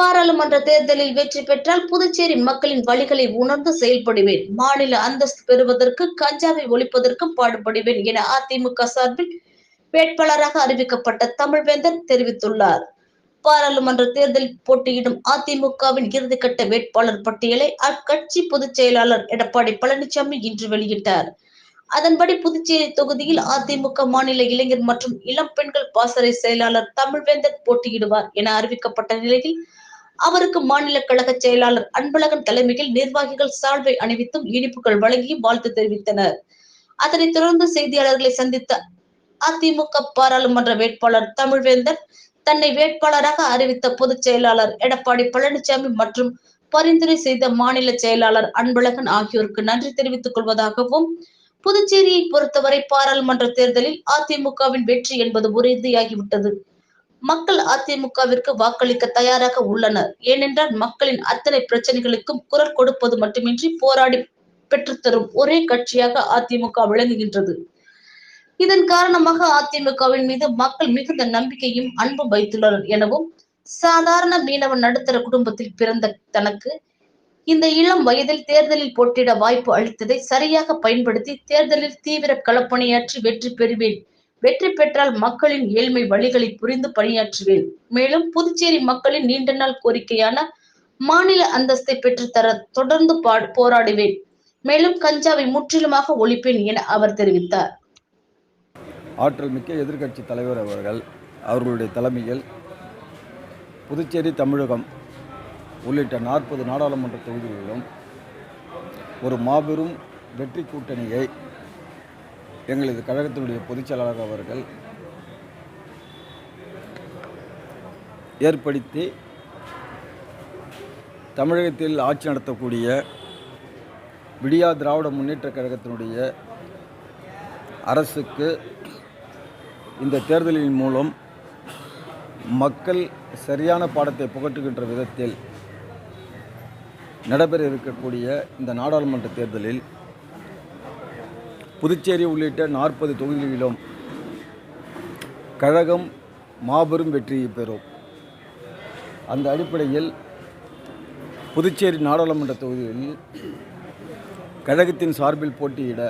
பாராளுமன்ற தேர்தலில் வெற்றி பெற்றால் புதுச்சேரி மக்களின் வழிகளை உணர்ந்து செயல்படுவேன். மாநில அந்தஸ்து பெறுவதற்கு கஞ்சாவை ஒழிப்பதற்கும் பாடுபடுவேன் என அதிமுக சார்பில் வேட்பாளராக அறிவிக்கப்பட்ட தமிழ்வேந்தர் தெரிவித்துள்ளார். பாராளுமன்ற தேர்தலில் போட்டியிடும் அதிமுகவின் இறுதிக்கட்ட வேட்பாளர் பட்டியலை அக்கட்சி பொதுச் செயலாளர் எடப்பாடி பழனிசாமி இன்று வெளியிட்டார். அதன்படி புதுச்சேரி தொகுதியில் அதிமுக மாநில இளைஞர் மற்றும் இளம் பெண்கள் பாசறை செயலாளர் தமிழ்வேந்தர் போட்டியிடுவார் என அறிவிக்கப்பட்ட நிலையில் அவருக்கு மாநில கழக செயலாளர் அன்பழகன் தலைமையில் நிர்வாகிகள் சால்வை அணிவித்தும் இனிப்புகள் வழங்கியும் வாழ்த்து தெரிவித்தனர். அதனைத் தொடர்ந்து செய்தியாளர்களை சந்தித்த அதிமுக பாராளுமன்ற வேட்பாளர் தமிழ்வேந்தர் தன்னை வேட்பாளராக அறிவித்த பொதுச் செயலாளர் எடப்பாடி பழனிசாமி மற்றும் பரிந்துரை செய்த மாநில செயலாளர் அன்பழகன் ஆகியோருக்கு நன்றி தெரிவித்துக் கொள்வதாகவும் புதுச்சேரியை பொறுத்தவரை பாராளுமன்ற தேர்தலில் அதிமுகவின் வெற்றி என்பது உறுதியாகிவிட்டது. மக்கள் அதிமுகவிற்கு வாக்களிக்க தயாராக உள்ளனர். ஏனென்றால் மக்களின் அத்தனை பிரச்சனைகளுக்கும் குரல் கொடுப்பது மட்டுமின்றி போராடி பெற்றுத்தரும் ஒரே கட்சியாக அதிமுக விளங்குகின்றது. இதன் காரணமாக அதிமுகவின் மீது மக்கள் மிகுந்த நம்பிக்கையும் அன்பும் வைத்துள்ளனர் எனவும் சாதாரண மீனவ நடுத்தர குடும்பத்தில் பிறந்த தனக்கு இந்த இளம் வயதில் தேர்தலில் போட்டியிட வாய்ப்பு அளித்ததை சரியாக பயன்படுத்தி தேர்தலில் தீவிர களப்பணியாற்றி வெற்றி பெறுவேன் வெற்றி பெற்றால் மக்களின் ஏழ்மை வழிகளை புரிந்து பணியாற்றுவேன். மேலும் புதுச்சேரி மக்களின் நீண்ட நாள் கோரிக்கையான மாநில அந்தஸ்தை பெற்றுத்தர தொடர்ந்து போராடுவேன். மேலும் கஞ்சாவை முற்றிலுமாக ஒழிப்பேன் என அவர் தெரிவித்தார். ஆற்றல் மிக்க எதிர்க்கட்சி தலைவர் அவர்கள் அவர்களுடைய தலைமையில் புதுச்சேரி தமிழகம் உள்ளிட்ட நாற்பது நாடாளுமன்ற தொகுதிகளிலும் ஒரு மாபெரும் வெற்றி கூட்டணியை எங்களது கழகத்தினுடைய பொதுச்செயலாளர் அவர்கள் ஏற்படுத்தி தமிழகத்தில் ஆட்சி நடத்தக்கூடிய விடியா திராவிட முன்னேற்ற கழகத்தினுடைய அரசுக்கு இந்த தேர்தலின் மூலம் மக்கள் சரியான பாடத்தை புகட்டுகின்ற விதத்தில் நடைபெற இருக்கக்கூடிய இந்த நாடாளுமன்ற தேர்தலில் புதுச்சேரி உள்ளிட்ட நாற்பது தொகுதிகளிலும் கழகம் மாபெரும் வெற்றியை பெறும். அந்த அடிப்படையில் புதுச்சேரி நாடாளுமன்ற தொகுதிகளில் கழகத்தின் சார்பில் போட்டியிட